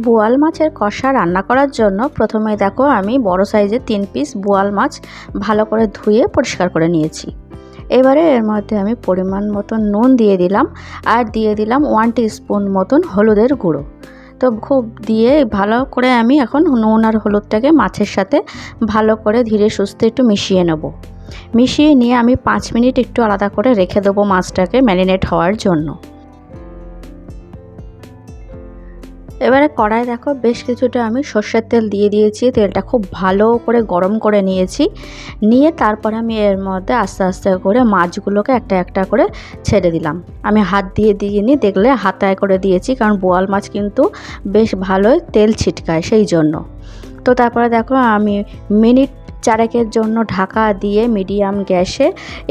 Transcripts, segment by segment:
বোয়াল মাছের কষা রান্না করার জন্য প্রথমে দেখো আমি বড় সাইজের তিন পিস বোয়াল মাছ ভালো করে ধুয়ে পরিষ্কার করে নিয়েছি। এবারে এর মধ্যে আমি পরিমাণ মতন নুন দিয়ে দিলাম আর দিয়ে দিলাম ওয়ান স্পুন মতন হলুদের গুঁড়ো। তো খুব দিয়ে ভালো করে আমি এখন নুন আর হলুদটাকে মাছের সাথে ভালো করে ধীরে সুস্থে একটু মিশিয়ে নেব। মিশিয়ে নিয়ে আমি পাঁচ মিনিট একটু আলাদা করে রেখে দেবো মাছটাকে ম্যারিনেট হওয়ার জন্য। এবারে কড়াই দেখো, বেশ কিছুটা আমি সর্ষের তেল দিয়ে দিয়েছি। তেলটা খুব ভালো করে গরম করে নিয়েছি। নিয়ে তারপরে আমি এর মধ্যে আস্তে আস্তে করে মাছগুলোকে একটা একটা করে ছেড়ে দিলাম। আমি হাত দিয়ে দিয়ে দিইনি, দেখলে হাতায় করে দিয়েছি, কারণ বোয়াল মাছ কিন্তু বেশ ভালোই তেল ছিটকায় সেই জন্য। তো তারপরে দেখো, আমি মিনিট চারেকের জন্য ঢাকা দিয়ে মিডিয়াম গ্যাসে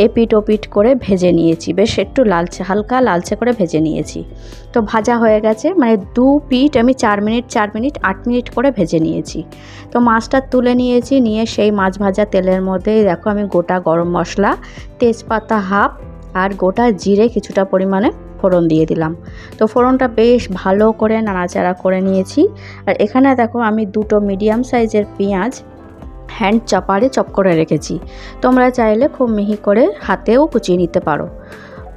এপিট ওপিট করে ভেজে নিয়েছি। বেশ একটু লালচে, হালকা লালচে করে ভেজে নিয়েছি। তো ভাজা হয়ে গেছে মানে দু পিঠ আমি চার মিনিট চার মিনিট, আট মিনিট করে ভেজে নিয়েছি। তো মাছটা তুলে নিয়েছি, নিয়ে সেই মাছ ভাজা তেলের মধ্যেই দেখো আমি গোটা গরম মশলা, তেজপাতা হাফ আর গোটা জিরে কিছুটা পরিমাণে ফোড়ন দিয়ে দিলাম। তো ফোড়নটা বেশ ভালো করে নাড়াচাড়া করে নিয়েছি। আর এখানে দেখো আমি দুটো মিডিয়াম সাইজের পেঁয়াজ হ্যান্ড চপারে চপ করে রেখেছি। তোমরা চাইলে খুব মিহি করে হাতেও কুচিয়ে নিতে পারো।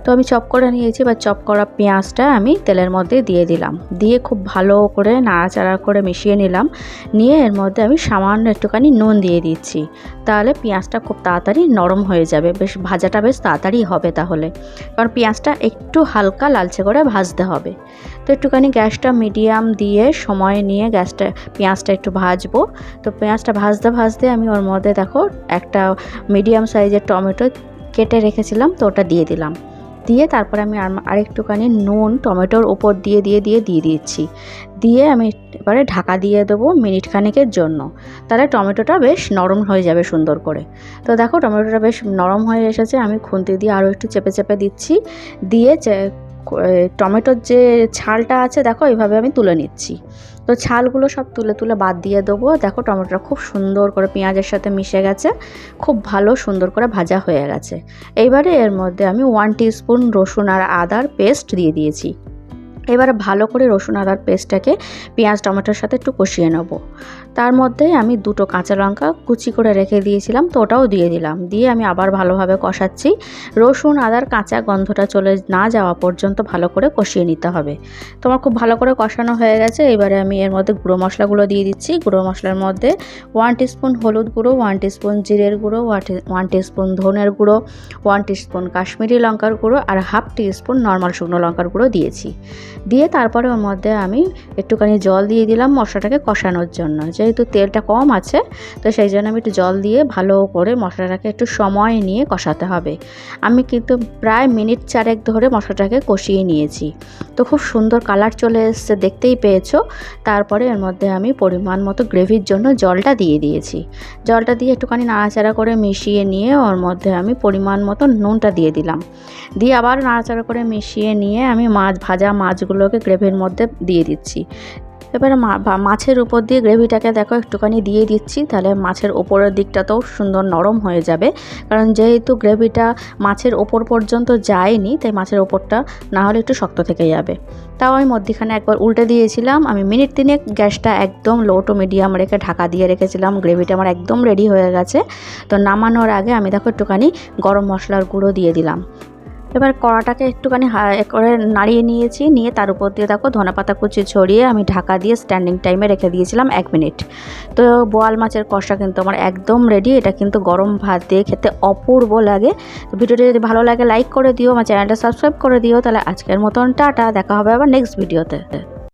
তো আমি চপ করে নিয়েছি বা চপ করা পেঁয়াজটা আমি তেলের মধ্যে দিয়ে দিলাম। দিয়ে খুব ভালো করে নাড়াচাড়া করে মিশিয়ে নিলাম। নিয়ে এর মধ্যে আমি সামান্য একটুখানি নুন দিয়ে দিচ্ছি। তাহলে পেঁয়াজটা খুব তাড়াতাড়ি নরম হয়ে যাবে। বেশ, ভাজাটা বেশ তাড়াতাড়ি হবে তাহলে। কারণ পেঁয়াজটা একটু হালকা লালচে করে ভাজতে হবে। তো একটুখানি গ্যাসটা মিডিয়াম দিয়ে সময় নিয়ে গ্যাসটা, পেঁয়াজটা একটু ভাজবো। তো পেঁয়াজটা ভাজতে ভাজতে আমি ওর মধ্যে দেখো একটা মিডিয়াম সাইজের টমেটো কেটে রেখেছিলাম, তো ওটা দিয়ে দিলাম। দিয়ে তারপরে আমি আরেকটুখানি নুন, টমেটোর ওপর দিয়ে দিয়ে দিয়ে দিয়ে দিচ্ছি দিয়ে আমি এবারে ঢাকা দিয়ে দেবো মিনিট খানেকের জন্য। তাহলে টমেটোটা বেশ নরম হয়ে যাবে সুন্দর করে। তো দেখো টমেটোটা বেশ নরম হয়ে এসেছে, আমি খুন্তি দিয়ে আরও একটু চেপে চেপে দিচ্ছি। দিয়ে টমেটোর যে ছালটা আছে, দেখো, এইভাবে আমি তুলে নিচ্ছি। তো ছালগুলো সব তুলে তুলে বাদ দিয়ে দেবো। দেখো, টমেটোটা খুব সুন্দর করে পেঁয়াজের সাথে মিশে গেছে। খুব ভালো, সুন্দর করে ভাজা হয়ে গেছে। এইবারে এর মধ্যে আমি ওয়ান স্পুন রসুন আর আদার পেস্ট দিয়ে দিয়েছি। এবার ভালো করে রসুন, আদার পেস্টটাকে পেঁয়াজ, টমেটোর সাথে একটু কষিয়ে নেব। তার মধ্যে আমি দুটো কাঁচা লঙ্কা কুচি করে রেখে দিয়েছিলাম, তো ওটাও দিয়ে দিলাম। দিয়ে আমি আবার ভালোভাবে কষাচ্ছি। রসুন, আদার কাঁচা গন্ধটা চলে না যাওয়া পর্যন্ত ভালো করে কষিয়ে নিতে হবে। তোমার খুব ভালো করে কষানো হয়ে গেছে, এবারে আমি এর মধ্যে গুঁড়ো মশলাগুলো দিয়ে দিচ্ছি। গুঁড়ো মশলার মধ্যে ওয়ান টিস্পুন হলুদ গুঁড়ো ওয়ান টিস্পুন জিরের গুঁড়ো ওয়ান টিস্পুন ধনের গুঁড়ো ওয়ান টিস্পুন কাশ্মীরি লঙ্কার গুঁড়ো আর হাফ টিস্পুন নর্মাল শুকনো লঙ্কার গুঁড়ো দিয়েছি। দিয়ে তারপরে ওর মধ্যে আমি একটুখানি জল দিয়ে দিলাম মশলাটাকে কষানোর জন্য। যেহেতু তেলটা কম আছে, তো সেই জন্য আমি একটু জল দিয়ে ভালো করে মশলাটাকে একটু সময় নিয়ে কষাতে হবে। আমি কিন্তু প্রায় মিনিট চারেক ধরে মশলাটাকে কষিয়ে নিয়েছি। তো খুব সুন্দর কালার চলে এসছে, দেখতেই পেয়েছ। তারপরে এর মধ্যে আমি পরিমাণ মতো গ্রেভির জন্য জলটা দিয়ে দিয়েছি। জলটা দিয়ে একটুখানি নাড়াচাড়া করে মিশিয়ে নিয়ে ওর মধ্যে আমি পরিমাণ মতো নুনটা দিয়ে দিলাম। দিয়ে আবার নাড়াচাড়া করে মিশিয়ে নিয়ে আমি মাছ, ভাজা মাছগুলোকে গ্রেভির মধ্যে দিয়ে দিচ্ছি। এবারে মাছের উপর দিয়ে গ্রেভিটাকে দেখো একটুখানি দিয়ে দিচ্ছি, তাহলে মাছের ওপরের দিকটাতেও সুন্দর নরম হয়ে যাবে। কারণ যেহেতু গ্রেভিটা মাছের ওপর পর্যন্ত যায়নি, তাই মাছের ওপরটা না হলে একটু শক্ত থেকে যাবে। তাও আমি মধ্যিখানে একবার উল্টে দিয়েছিলাম, আমি মিনিট তিনেক গ্যাসটা একদম লো টু মিডিয়াম রেখে ঢাকা দিয়ে রেখেছিলাম, গ্রেভিটা আমার একদম রেডি হয়ে গেছে। তো নামানোর আগে আমি দেখো একটুখানি গরম মশলার গুঁড়ো দিয়ে দিলাম। এবার কড়াটাকে একটুখানি করে নাড়িয়ে নিয়েছি। নিয়ে তার উপর দিয়ে দেখো ধনেপাতা কুচি ছড়িয়ে আমি ঢাকা দিয়ে স্ট্যান্ডিং টাইমে রেখে দিয়েছিলাম এক মিনিট তো বোয়াল মাছের কষা কিন্তু আমার একদম রেডি এটা কিন্তু গরম ভাত দিয়ে খেতে অপূর্ব লাগে। ভিডিওটি যদি ভালো লাগে লাইক করে দিও, আমার চ্যানেলটা সাবস্ক্রাইব করে দিও। তাহলে আজকের মতন টাটা, দেখা হবে আবার নেক্সট ভিডিওতে